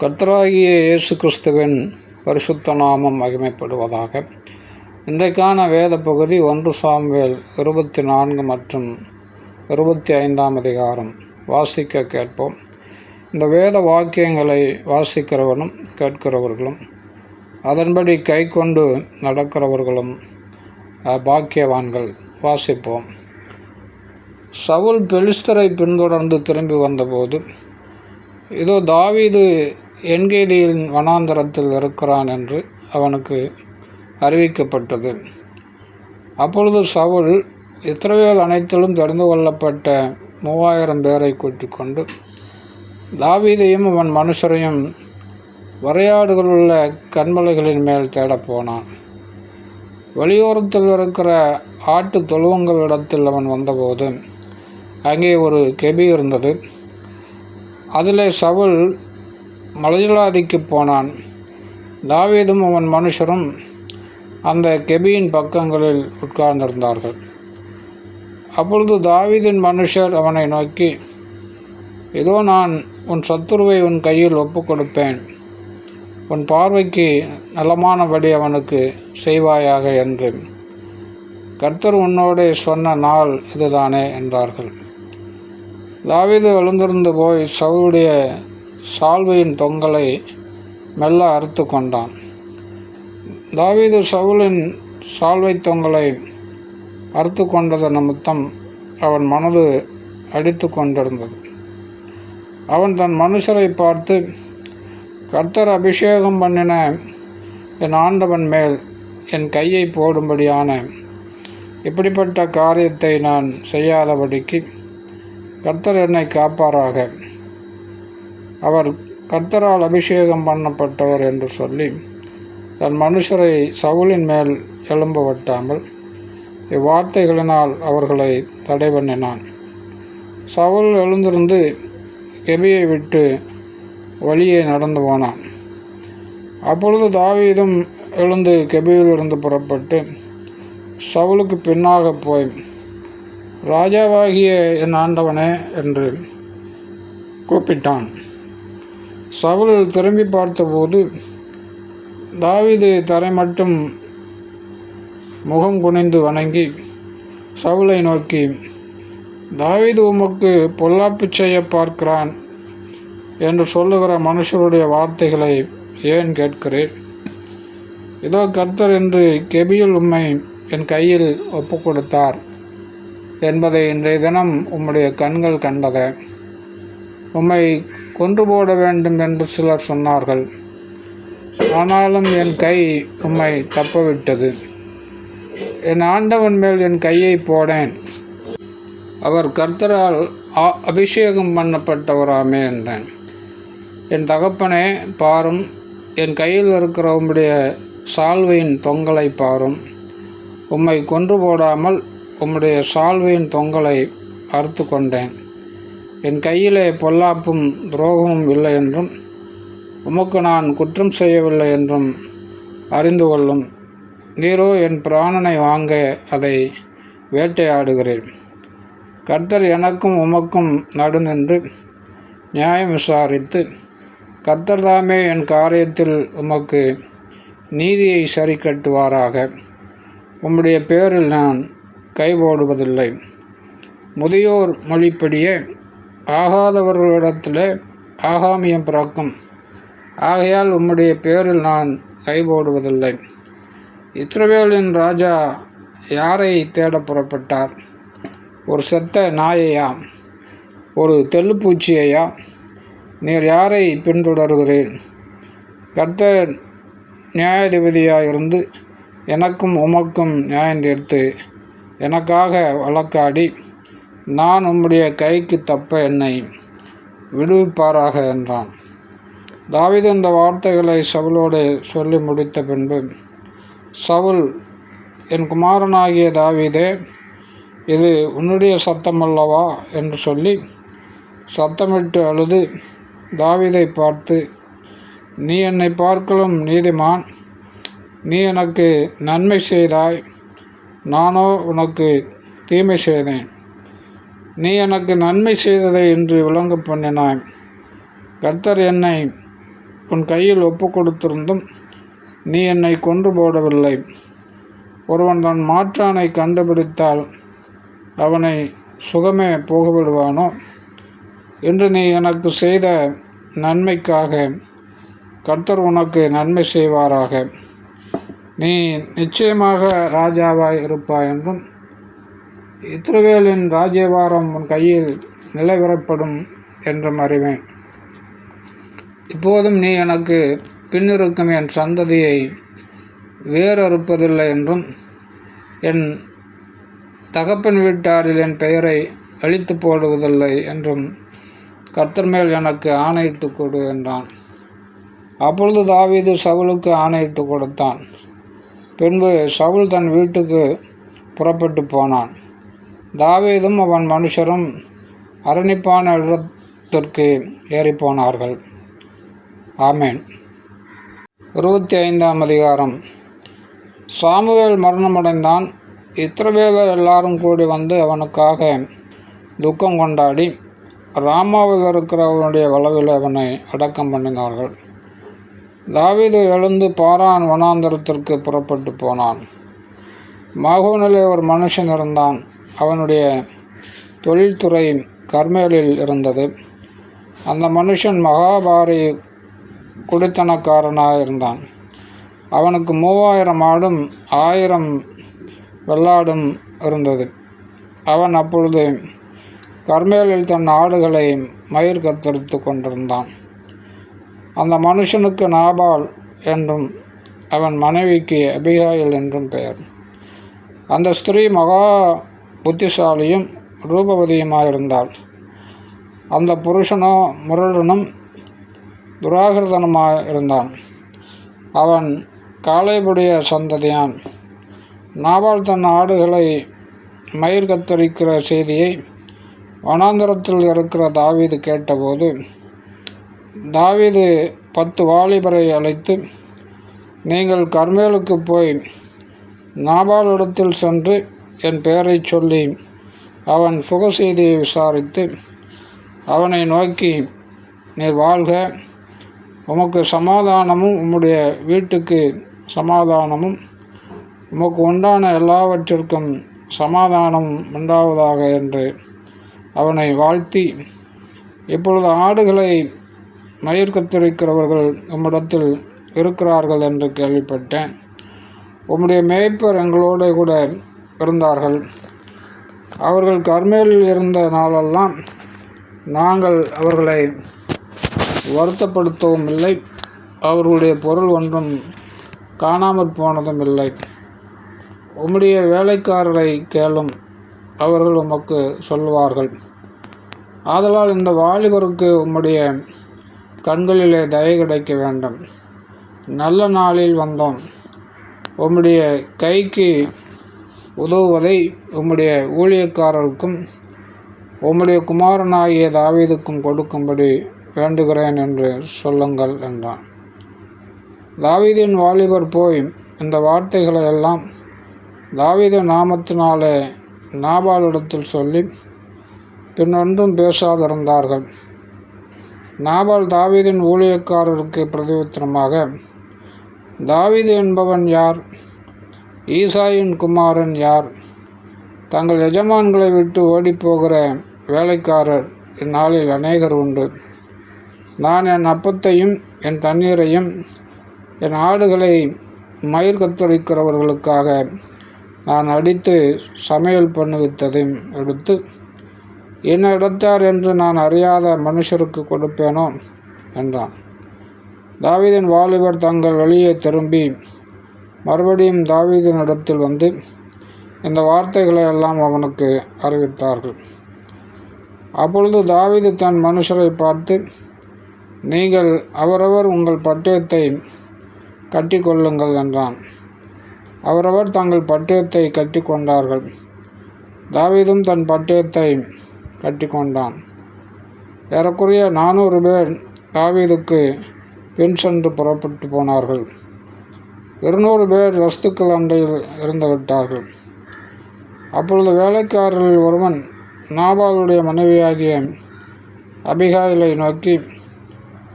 கர்த்தராகிய இயேசு கிறிஸ்துவின் பரிசுத்த நாமம் மகிமைப்படுவதாக. இன்றைக்கான வேத பகுதி ஒன்று சாம்வேல் இருபத்தி நான்கு மற்றும் இருபத்தி ஐந்தாம் அதிகாரம். வாசிக்க கேட்போம். இந்த வேத வாக்கியங்களை வாசிக்கிறவனும் கேட்கிறவர்களும் அதன்படி கை கொண்டு நடக்கிறவர்களும் பாக்கியவான்கள். வாசிப்போம். சவுல் பெலிஸ்தரை பின்தொடர்ந்து திரும்பி வந்தபோது இதோ தாவீது என்கேதியின் வனாந்தரத்தில் இருக்கிறான் என்று அவனுக்கு அறிவிக்கப்பட்டது. அப்பொழுது சவுல் இஸ்ரவேல் அனைத்திலும் தெரிந்து கொள்ளப்பட்ட மூவாயிரம் பேரை கூட்டிக் கொண்டு தாவீதையும் அவன் மனுஷரையும் வரையாடுகள் உள்ள கண்மலைகளின் மேல் தேடப்போனான் வெளியோரத்தில் இருக்கிற ஆட்டு தொழுவங்களிடத்தில் அவன் வந்தபோது அங்கே ஒரு கெபி இருந்தது. அதிலே சவுல் மலைஜலாதிக்கு போனான். தாவீதும் அவன் மனுஷரும் அந்த கெபியின் பக்கங்களில் உட்கார்ந்திருந்தார்கள். அப்பொழுது தாவீதின் மனுஷர் அவனை நோக்கி இதோ நான் உன் சத்துருவை உன் கையில் ஒப்புக் கொடுப்பேன் உன் பார்வைக்கு நலமானபடி அவனுக்கு செய்வாயாக என்று கர்த்தர் உன்னோடே சொன்ன நாள் இதுதானே என்றார்கள். தாவீது எழுந்திருந்து போய் சவுளுடைய சால்வையின் தொங்கலை மெல்ல அறுத்து கொண்டான். தாவீது சவுலின் சால்வை தொங்கலை அறுத்து கொண்டது நிமித்தம் அவன் மனது அடித்து கொண்டிருந்தது. அவன் தன் மனுஷரை பார்த்து கர்த்தர் அபிஷேகம் பண்ணின என் ஆண்டவன் மேல் என் கையை போடும்படியான இப்படிப்பட்ட காரியத்தை நான் செய்யாதபடிக்கு கர்த்தர் என்னை காப்பாராக. அவர் கர்த்தரால் அபிஷேகம் பண்ணப்பட்டவர் என்று சொல்லி தன் மனுஷரை சவுலின் மேல் எழும்ப வட்டாமல் இவ்வார்த்தைகளினால் அவர்களை தடை பண்ணினான். சவுல் எழுந்திருந்து கெபியை விட்டு வழியே நடந்து போனான். அப்பொழுது தாவீதும் எழுந்து கெபியிலிருந்து புறப்பட்டு சவுலுக்கு பின்னாக போய் ராஜாவாகிய என் ஆண்டவனே என்று கூப்பிட்டான். சவுல் திரும்பி பார்த்தபோது தாவிது தரை மட்டும் முகம் குனிந்து வணங்கி சவுலை நோக்கி தாவிது உமக்கு பொல்லாப்பு செய்ய பார்க்கிறான் என்று சொல்லுகிற மனுஷருடைய வார்த்தைகளை ஏன் கேட்கிறேன் இதோ கர்த்தர் என்று கெபியில் உம்மை என் கையில் ஒப்புக்கொடுத்தார் என்பதை இன்றைய தினம் உம்முடைய கண்கள் கண்டத. உம்மை கொன்று போட வேண்டும் என்று சிலர் சொன்னார்கள். ஆனாலும் என் கை உம்மை தப்பவிட்டது. என் ஆண்டவன் மேல் என் கையை போடேன். அவர் கர்த்தரால் அபிஷேகம் பண்ணப்பட்டவராமே என்றேன். என் தகப்பனே பாரும் என் கையில் இருக்கிற உம்முடைய சால்வையின் தொங்கலை பாரும். உம்மை கொன்று போடாமல் உம்முடைய சால்வையின் தொங்கலை அறுத்து கொண்டேன் என் கையிலே பொல்லாப்பும் துரோகமும் இல்லை என்றும் உமக்கு நான் குற்றம் செய்யவில்லை என்றும் அறிந்து கொள்ளும். நீரோ என் பிராணனை வாங்க அதை வேட்டையாடுகிறேன். கர்த்தர் எனக்கும் உமக்கும் நடுநின்று நியாயம் விசாரித்து கர்த்தர் தாமே என் காரியத்தில் உமக்கு நீதியை சரி கட்டுவாராக உம்முடைய பேரில் நான் கை போடுவதில்லை முதியோர் மொழிப்படியே ஆகாதவர்களிடத்தில் ஆகாமியம் பிறக்கும். ஆகையால் உம்முடைய பேரில் நான் கை போடுவதில்லை. இஸ்ரவேலின் ராஜா யாரை தேட புறப்பட்டார்? ஒரு செத்த நாயையா? ஒரு தெல்லுப்பூச்சியையா நீர் யாரை பின்தொடர்கிறேன் கர்த்த நியாயாதிபதியாக இருந்து எனக்கும் உமக்கும் நியாயம் தீர்த்து எனக்காக வழக்காடி நான் உம்முடைய கைக்கு தப்ப என்னை விடுவிப்பாராக என்றான். தாவிது இந்த வார்த்தைகளை சவுலோடு சொல்லி முடித்த பின்பு சவுல் என் குமாரனாகிய தாவிதே இது உன்னுடைய சத்தம் அல்லவா என்று சொல்லி சத்தமிட்டு அழுது தாவிதை பார்த்து நீ என்னை பார்க்கலும் நீதிமான். நீ எனக்கு நன்மை செய்தாய். நானோ உனக்கு தீமை செய்தேன். நீ எனக்கு நன்மை செய்ததை என்று விளங்க பண்ணினாய். கர்த்தர் என்னை உன் கையில் ஒப்பு கொடுத்திருந்தும் நீ என்னை கொன்று போடவில்லை. ஒருவன் தன் மாற்றானை கண்டுபிடித்தால் அவனை சுகமே போகவிடுவானோ? என்று நீ எனக்கு செய்த நன்மைக்காக கர்த்தர் உனக்கு நன்மை செய்வாராக. நீ நிச்சயமாக ராஜாவாய் இருப்பாய் என்றும் இத்ரவேலின் ராஜ்யபாரம் உன் கையில் நிலைவரப்படும் என்றும் அறிவேன். இப்போதும் நீ எனக்கு பின்னிருக்கும் என் சந்ததியை வேறறுப்பதில்லை என்றும் என் தகப்பன் வீட்டாரில் என் பெயரை அழித்து போடுவதில்லை என்றும் கர்த்தர் மேல் எனக்கு ஆணையிட்டு கொடு என்றான். அப்பொழுது தாவீது சவுலுக்கு ஆணையிட்டு கொடுத்தான். பின்பு சவுல் தன் வீட்டுக்கு புறப்பட்டு போனான். தாவீதும் அவன் மனுஷரும் அரணிப்பான இடத்திற்கு ஏறிப்போனார்கள். ஆமேன். இருபத்தி ஐந்தாம் அதிகாரம். சாமுவேல் மரணமடைந்தான். இத்திரவேலர் எல்லாரும் கூடி வந்து அவனுக்காக துக்கம் கொண்டாடி ராமாவில் இருக்கிறவனுடைய வளவில் அவனை அடக்கம் பண்ணினார்கள். தாவீது எழுந்து பாரான் வனாந்தரத்திற்கு புறப்பட்டு போனான். மாகோனிலே ஒரு மனுஷன் இருந்தான். அவனுடைய தொழில்துறை கர்மேலில் இருந்தது. அந்த மனுஷன் மகாபாரி குடித்தனக்காரனாக இருந்தான். அவனுக்கு மூவாயிரம் ஆடும் ஆயிரம் வெள்ளாடும் இருந்தது. அவன் அப்பொழுது கர்மேலில் தன் ஆடுகளை மயிர் கத்தரித்து கொண்டிருந்தான். அந்த மனுஷனுக்கு நாபால் என்றும் அவன் மனைவிக்கு அபிகாயில் என்றும் பெயர். அந்த ஸ்திரீ மகா புத்திசாலியும் ரூபவதியுமாயிருந்தாள். அந்த புருஷனோ முரடனும் துராகிருதனுமாக இருந்தான் அவன் காளைபுடைய சந்ததியான். நாபால் தன் ஆடுகளை மயிர் கத்தரிக்கிற செய்தியை வனாந்தரத்தில் இருக்கிற தாவீது கேட்டபோது தாவீது பத்து வாலிபரை அழைத்து நீங்கள் கர்மேலுக்கு போய் நாபாலிடத்தில் சென்று என் பெயரை சொல்லி அவன் சுக செய்தியை விசாரித்து அவனை நோக்கி நீர் வாழ்க. உமக்கு சமாதானமும் உம்முடைய வீட்டுக்கு சமாதானமும் உமக்கு உண்டான எல்லாவற்றிற்கும் சமாதானம் உண்டாவதாக என்று அவனை வாழ்த்தி இப்பொழுது ஆடுகளை மயிர் கத்திருக்கிறவர்கள் உம்மிடத்தில் இருக்கிறார்கள் என்று கேள்விப்பட்டேன். உம்முடைய மேய்ப்பர் எங்களோட கூட இருந்தார்கள் அவர்கள் கர்மேலில் இருந்த நாளெல்லாம் நாங்கள் அவர்களை வருத்தப்படுத்தவும் இல்லை அவர்களுடைய பொருள் ஒன்றும் காணாமற் போனதும் இல்லை. உம்முடைய வேலைக்காரரை கேளும் அவர்கள் உமக்கு சொல்வார்கள் ஆதலால் இந்த வாலிபருக்கு உம்முடைய கண்களிலே தயை கிடைக்க வேண்டும். நல்ல நாளில் வந்தோம். உம்முடைய கைக்கு உதவுவதை உம்முடைய ஊழியக்காரருக்கும் உம்முடைய குமாரனாகிய தாவீதுக்கும் கொடுக்கும்படி வேண்டுகிறேன் என்று சொல்லுங்கள் என்றான். தாவீதின் வாலிபர் போய் இந்த வார்த்தைகளை எல்லாம் தாவீத நாமத்தினாலே நாபாலிடத்தில் சொல்லி பின்னொன்றும் பேசாதிருந்தார்கள். நாபால் தாவீதின் ஊழியக்காரருக்கு பிரதியுத்தரமாக தாவீது என்பவன் யார்? ஈசாயின் குமாரன் யார்? தங்கள் எஜமான்களை விட்டு ஓடிப்போகிற வேலைக்காரர் இந்நாளில் அநேகர் உண்டு. நான் என் அப்பத்தையும் என் தண்ணீரையும் என் ஆடுகளை மயிர் கத்தளிக்கிறவர்களுக்காக நான் அடித்து சமையல் பண்ணுவித்ததையும் எடுத்து என்ன இடத்தார் என்று நான் அறியாத மனுஷருக்கு கொடுப்பேனோ? என்றான். தாவிதின் வாலிபர் தங்கள் வழியை திரும்பி மறுபடியும் தாவீதின் இடத்தில் வந்து இந்த வார்த்தைகளை எல்லாம் அவனுக்கு அறிவித்தார்கள். அப்பொழுது தாவீது தன் மனுஷரை பார்த்து நீங்கள் அவரவர் உங்கள் பட்டயத்தை கட்டி கொள்ளுங்கள் என்றான். அவரவர் தங்கள் பட்டயத்தை கட்டி கொண்டார்கள் தாவீதும் தன் பட்டயத்தை கட்டி கொண்டான் ஏறக்குறைய நானூறு பேர் தாவீதுக்கு பின் சென்று புறப்பட்டு போனார்கள். இருநூறு பேர் வஸ்துக்கள் அண்டையில் இருந்துவிட்டார்கள் அப்பொழுது வேலைக்காரரில் ஒருவன் நாபாலுடைய மனைவியாகிய அபிகாயிலை நோக்கி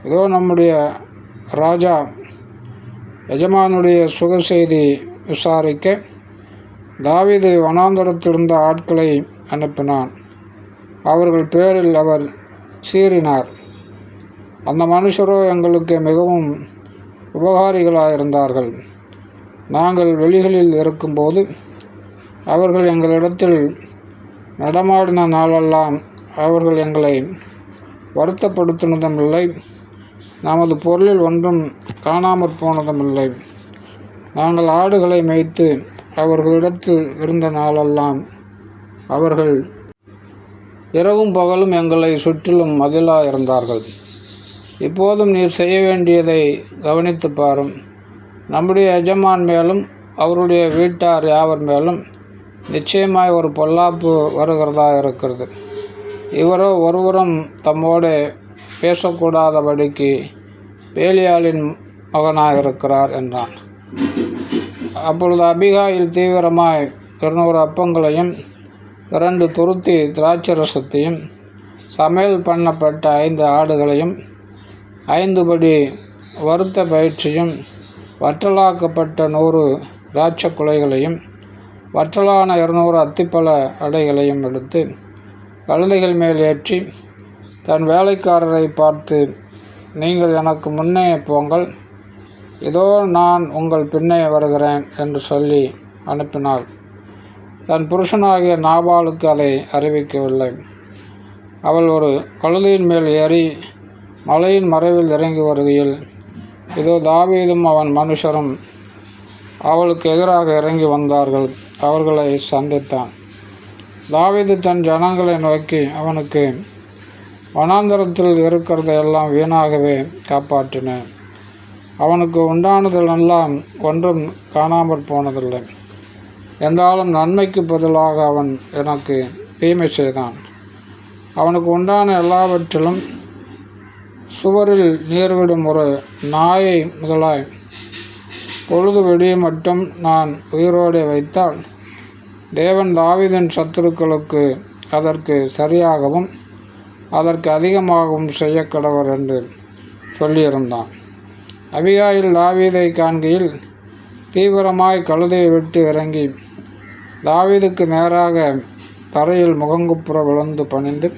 இதோ நம்முடைய ராஜா எஜமானுடைய சுக செய்தி விசாரிக்க தாவீது வனாந்தரத்திலிருந்த ஆட்களை அனுப்பினான். அவர்கள் பேரில் அவர் சீறினார். அந்த மனுஷரோ எங்களுக்கு மிகவும் உபகாரிகளாயிருந்தார்கள். நாங்கள் வெளிகளில் இருக்கும்போது அவர்கள் எங்களிடத்தில் நடமாடின நாளெல்லாம் அவர்கள் எங்களை வருத்தப்படுத்தினதுமில்லை. நமது பொருளில் ஒன்றும் காணாமற் போனதுமில்லை. நாங்கள் ஆடுகளை மேய்த்து அவர்களிடத்தில் இருந்த நாளெல்லாம் அவர்கள் இரவும் பகலும் எங்களை சுற்றிலும் மதிலாக இருந்தார்கள் இப்போதும் நீர் செய்ய வேண்டியதை கவனித்து பாரும். நம்முடைய எஜமான் மேலும் அவருடைய வீட்டார் யாவர் மேலும் நிச்சயமாய் ஒரு பொல்லாப்பு வருகிறதா இருக்கிறது. இவரோ ஒருவரும் தம்மோடு பேசக்கூடாதபடிக்கு பேலியாளின் மகனாக இருக்கிறார் என்றான். அப்பொழுது அபிகாயில் தீவிரமாய் இருநூறு அப்பங்களையும் இரண்டு துருத்தி திராட்சரசத்தையும் சமையல் பண்ணப்பட்ட ஐந்து ஆடுகளையும் ஐந்து படி பயிற்சியும் வற்றலாக்கப்பட்ட நூறு திராட்சை குலைகளையும் வற்றலான இருநூறு அத்திப்பழ அடைகளையும் எடுத்து கழுதைகள் மேல் ஏற்றி தன் வேலைக்காரரை பார்த்து நீங்கள் எனக்கு முன்னே போங்கள். இதோ நான் உங்கள் பின்னே வருகிறேன் என்று சொல்லி அனுப்பினாள். தன் புருஷனாகிய நாபாலுக்கு அதை அறிவிக்கவில்லை. அவள் ஒரு கழுதையின் மேல் ஏறி மலையின் மறைவில் இறங்கி வருகையில் இதோ தாவீதும் அவன் மனுஷரும் அவளுக்கு எதிராக இறங்கி வந்தார்கள் அவர்களை சந்தித்தான். தாவீது தன் ஜனங்களை நோக்கி அவனுக்கு வனாந்தரத்தில் இருக்கிறத எல்லாம் வீணாகவே காப்பாற்றினேன் அவனுக்கு உண்டானதெல்லாம் ஒன்றும் காணாமற் போனதில்லை. என்றாலும் நன்மைக்கு பதிலாக அவன் எனக்கு தீமை செய்தான். அவனுக்கு உண்டான எல்லாவற்றிலும் சுவரில் நீர்விடும் ஒரு நாயை முதலாய் பொழுது வெடிய மட்டும் நான் உயிரோடு வைத்தால் தேவன் தாவீதின் சத்துருக்களுக்கு அதற்கு சரியாகவும் அதற்கு அதிகமாகவும் செய்ய கடவர் என்று சொல்லியிருந்தான். அபிகாயில் தாவீதை காண்கையில் தீவிரமாய் கழுதையை விட்டு இறங்கி தாவீதுக்கு நேராக தரையில் முகங்குப்புற விழுந்து பணிந்து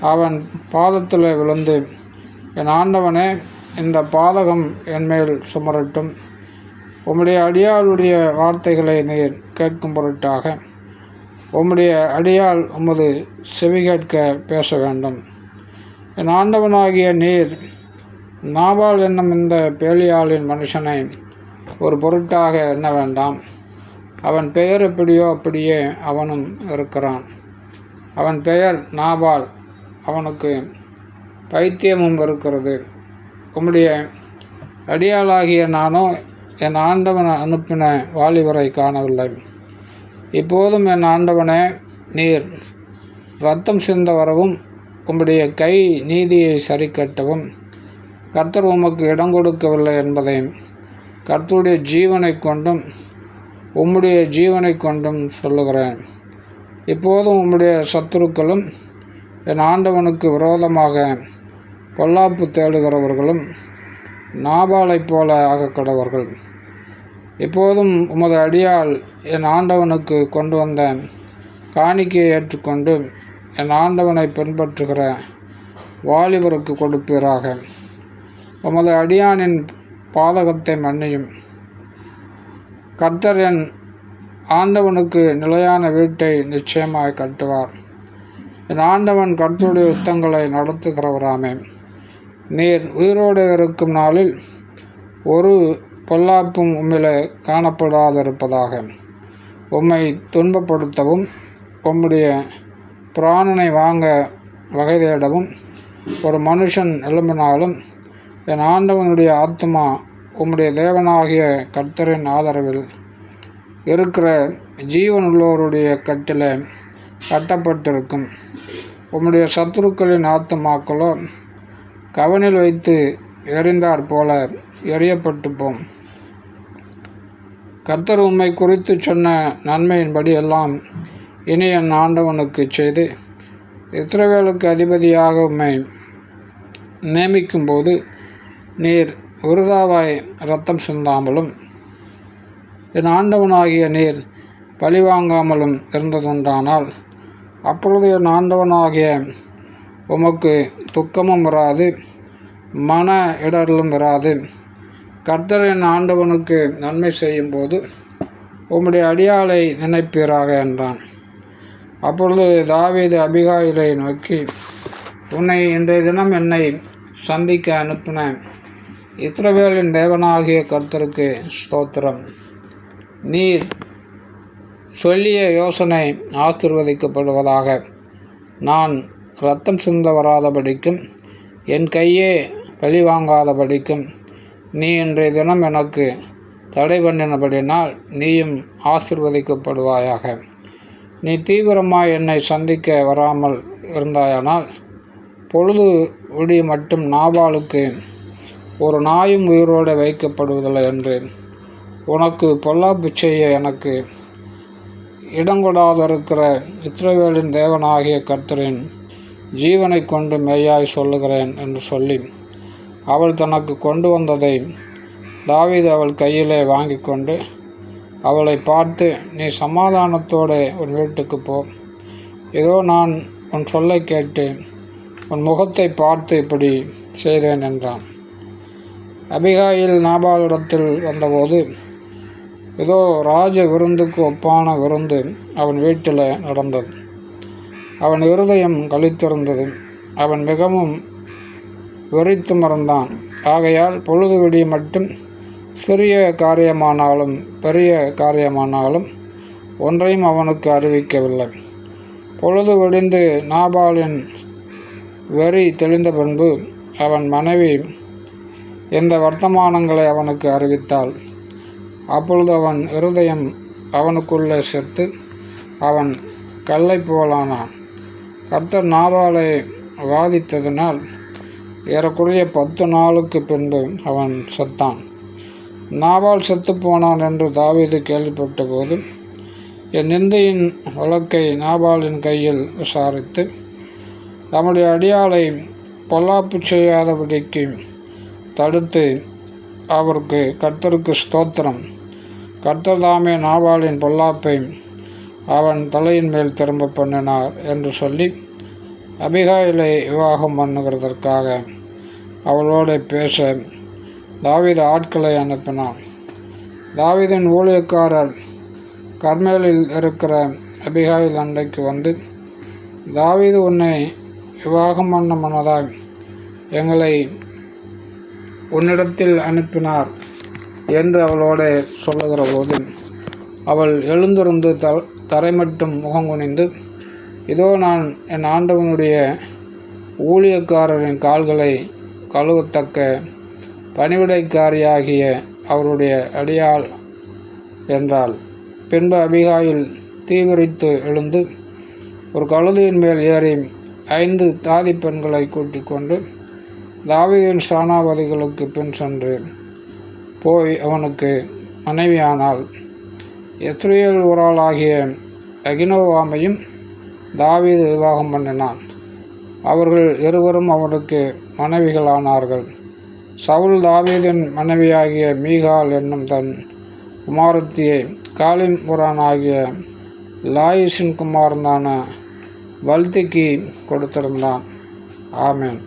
அவன் பாதத்தில் விழுந்து என் ஆண்டவனே இந்த பாதகம் என்மேல் சுமரட்டும். உம்முடைய அடியாளுடைய வார்த்தைகளை நீர் கேட்கும் பொருட்டாக. உம்முடைய அடியாள் உமது செவி கேட்க பேச வேண்டும். என் ஆண்டவனாகிய நீர் நாபால் என்னும் இந்த பேலியாளின் மனுஷனை ஒரு பொருட்டாக எண்ண வேண்டாம். அவன் பெயர் எப்படியோ அப்படியே அவனும் இருக்கிறான். அவன் பெயர் நாபால். அவனுக்கு பைத்தியமும் இருக்கிறது. உம்முடைய அடியாளாகிய நானோ என் ஆண்டவன் அனுப்பின வாலிபரை காணவில்லை. இப்போதும் என் ஆண்டவனே நீர். ரத்தம் சிந்த வரவும் உம்முடைய கை நீதியை சரி கட்டவும் கர்த்தர் உமக்கு இடம் கொடுக்கவில்லை என்பதையும் கர்த்தருடைய ஜீவனை கொண்டும் உம்முடைய ஜீவனை கொண்டும் சொல்லுகிறேன். இப்போதும் உம்முடைய சத்துருக்களும் என் ஆண்டவனுக்கு விரோதமாக பொல்லாப்பு தேடுகிறவர்களும் நாபாலைப் போல ஆகக்கடவர்கள் இப்போதும் உமது அடியால் என் ஆண்டவனுக்கு கொண்டு வந்த காணிக்கையை ஏற்றுக்கொண்டு என் ஆண்டவனை பின்பற்றுகிற வாலிபருக்கு கொடுப்பீராக. உமது அடியானின் பாதகத்தை மன்னியும். கர்த்தர் என் ஆண்டவனுக்கு நிலையான வீட்டை நிச்சயமாய் கட்டுவார். என் ஆண்டவன் கர்த்தருடைய யுத்தங்களை நடத்துகிறவராமே. நீர் உயிரோடு இருக்கும் நாளில் ஒரு பொல்லாப்பும் உம்மில் காணப்படாதிருப்பதாக. உம்மை துன்பப்படுத்தவும் உம்முடைய பிராணனை வாங்க வகை தேடவும் ஒரு மனுஷன் எழும்பினாலும் என் ஆண்டவனுடைய ஆத்மா உம்முடைய தேவனாகிய கர்த்தரின் ஆதரவில் இருக்கிற ஜீவனுள்ளோருடைய கட்டில கட்டப்பட்டிருக்கும் உம்முடைய சத்துருக்களின் ஆத்துமாக்களோ கவனில் வைத்து எறிந்தாற் போல எறியப்பட்டுப்போம். கர்த்தர் உம்மை குறித்து சொன்ன நன்மையின்படி எல்லாம் இனி என் ஆண்டவனுக்கு செய்து இஸ்ரவேலுக்கு அதிபதியாக உம்மை நியமிக்கும்போது நீர் விருதாவாய் ரத்தம் சிந்தாமலும் என் ஆண்டவனாகிய நீர் பழிவாங்காமலும் இருந்ததுண்டானால் அப்பொழுது என் ஆண்டவனாகிய உமக்கு துக்கமும் வராது மன இடரலும் வராது. கர்த்தர் என் ஆண்டவனுக்கு நன்மை செய்யும்போது உம்முடைய அடியாளை நினைப்பீராக என்றான். அப்பொழுது தாவீது அபிகாயிலை நோக்கி உன்னை இன்றைய தினம் என்னை சந்திக்க அனுப்பின இத்திரவேலின் தேவனாகிய கர்த்தருக்கு ஸ்தோத்திரம். நீர் சொல்லிய யோசனை ஆசிர்வதிக்கப்படுவதாக. நான் ரத்தம் சிந்த வராதபடிக்கும் என் கையே பழி வாங்காதபடிக்கும் நீ இன்றைய தினம் எனக்கு தடை பண்ணினபடினால் நீயும் ஆசிர்வதிக்கப்படுவாயாக. நீ தீவிரமாக என்னை சந்திக்க வராமல் இருந்தாயானால் பொழுது விடிய மட்டும் நாபாலுக்கு ஒரு நாயும் உயிரோடு வைக்கப்படுவதில்லை என்று உனக்கு பொல்லாப்பு செய்ய எனக்கு இடங்கொடாதிருக்கிற இஸ்ரவேலின் தேவனாகிய கர்த்தரின் ஜீவனை கொண்டு மெய்யாய் சொல்லுகிறேன் என்று சொல்லி அவள் தனக்கு கொண்டு வந்ததை தாவீது அவள் கையிலே வாங்கி கொண்டு அவளை பார்த்து நீ சமாதானத்தோடு உன் வீட்டுக்கு போ. ஏதோ நான் உன் சொல்லை கேட்டு உன் முகத்தை பார்த்து இப்படி செய்தேன் என்றான். அபிகாயில் நாபாலிடத்தில் வந்தபோது ஏதோ ராஜ விருந்துக்கு ஒப்பான விருந்து அவன் வீட்டில் நடந்தது. அவன் இருதயம் கழித்திருந்தது அவன் மிகவும் வெறித்து மறந்தான். ஆகையால் பொழுது விடிய மட்டும் சிறிய காரியமானாலும் பெரிய காரியமானாலும் ஒன்றையும் அவனுக்கு அறிவிக்கவில்லை. பொழுது விடிந்து நாபாலின் வெறி தெளிந்த பின்பு அவன் மனைவி எந்த வர்த்தமானங்களை அவனுக்கு அறிவித்தாள்? அப்பொழுது அவன் இருதயம் அவனுக்குள்ளே செத்து அவன் கல்லை போலானான் கர்த்தர் நாபாலை வாதித்ததினால் ஏறக்குறைய பத்து நாளுக்கு பின்பு அவன் செத்தான். நாபால் செத்து போனான் என்று தாவீது கேள்விப்பட்ட போது என் நிந்தையின் வழக்கை நாபாலின் கையில் விசாரித்து தம்முடைய அடியாளை பொல்லாப்பு செய்யாதபடிக்கு தடுத்து அவருக்கு கர்த்தருக்கு ஸ்தோத்திரம். கர்த்தர்தாமே தாமே பொல்லாப்பை அவன் தலையின் மேல் திரும்ப பண்ணினார் என்று சொல்லி அபிகாயிலை விவாகம் பண்ணுகிறதற்காக அவளோடு பேச தாவீது ஆட்களை அனுப்பினான். தாவிதின் ஊழியக்காரர் கர்மேலில் இருக்கிற அபிகாயில் அண்டைக்கு வந்து தாவீது உன்னை விவாகம் பண்ண மனதாய் எங்களை உன்னிடத்தில் அனுப்பினார். என்று அவளோட சொல்லுகிற போது அவள் எழுந்திருந்து த தரை மட்டும் முகங்குனிந்து இதோ நான் என் ஆண்டவனுடைய ஊழியக்காரரின் கால்களை கழுவத்தக்க பணிவிடைக்காரியாகிய அவருடைய அடியாள் என்றாள். பின்பு அபிகாயில் தீவிரித்து எழுந்து ஒரு கழுதியின் மேல் ஏறி ஐந்து தாதி பெண்களை கூட்டிக் கொண்டு தாவிதின் ஸ்தானாபதிகளுக்கு பின் சென்று போய் அவனுக்கு மனைவியானாள். எத்ரியல் ஊராளாகிய அகினோவாமையும் தாவீது விவாகம் பண்ணினான். அவர்கள் இருவரும் அவனுக்கு மனைவிகளானார்கள். சவுல் தாவீதின் மனைவியாகிய மீகால் என்னும் தன் குமாரத்தியை காலிம் புரானாகிய லாயிஷின் குமாரந்தான வல்திக்கு கொடுத்திருந்தான். ஆமேன்.